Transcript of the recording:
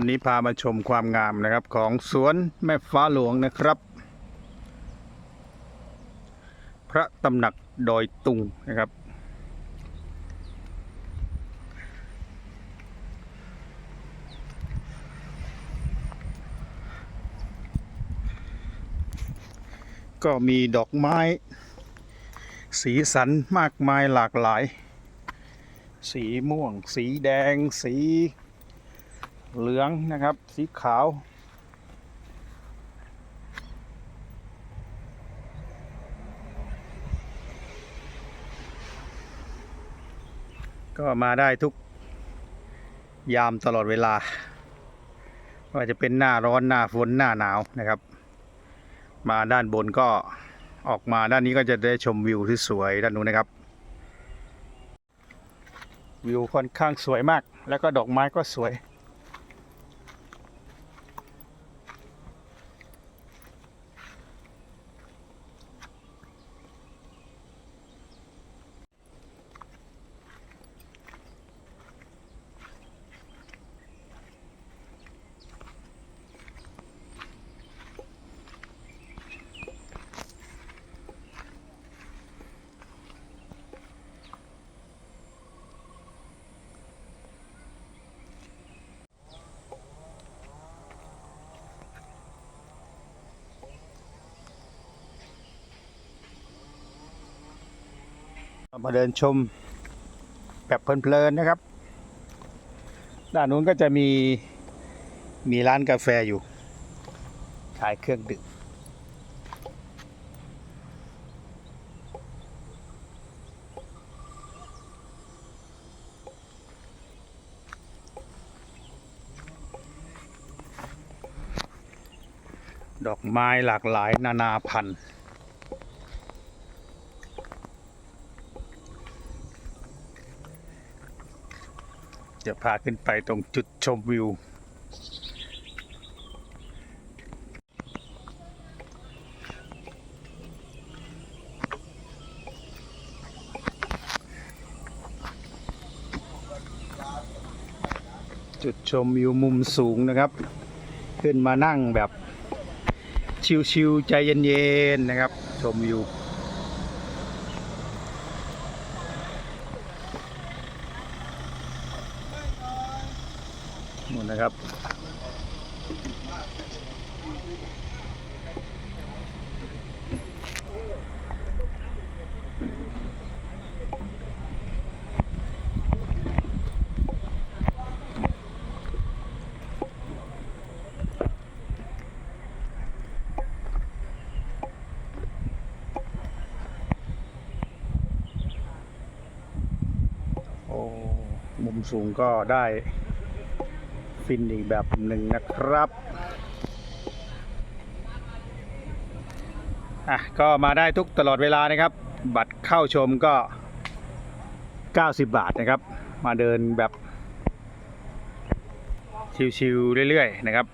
วันนี้พามาชมความงามนะครับของสวนแม่ฟ้าหลวงนะครับ พระตำหนักดอยตุงนะครับ ก็มีดอกไม้ สีสันมากมายหลากหลาย สีม่วง สีแดง สี เหลืองนะครับ สีขาว ก็มาได้ทุกยามตลอดเวลาไม่ว่าจะเป็นหน้าร้อนหน้าฝนหน้าหนาวนะครับ มาด้านบนก็ออกมาด้านนี้ก็จะได้ชมวิวที่สวยด้านนู้นนะครับ วิวค่อนข้างสวยมาก แล้วก็ดอกไม้ก็สวย มาเดินชมแบบเพลินๆนะครับ ด้านนู้นก็จะมีมีร้านกาแฟอยู่ขายเครื่องดื่มดอกไม้หลากหลายนานาพันธุ์ จะพาขึ้นไปตรงจุดชมวิว จุดชมวิวมุมสูงนะครับ ขึ้นมานั่งแบบชิวๆใจเย็นๆนะครับ ชมวิว นู่นนะครับโอ้มุมสูงก็ได้ ฟินอีกแบบหนึ่งนะครับอะก็มาได้ทุกตลอดเวลานะครับ บัตรเข้าชมก็ 90 บาทนะครับ มาเดินแบบ ชิวๆเรื่อยๆนะครับ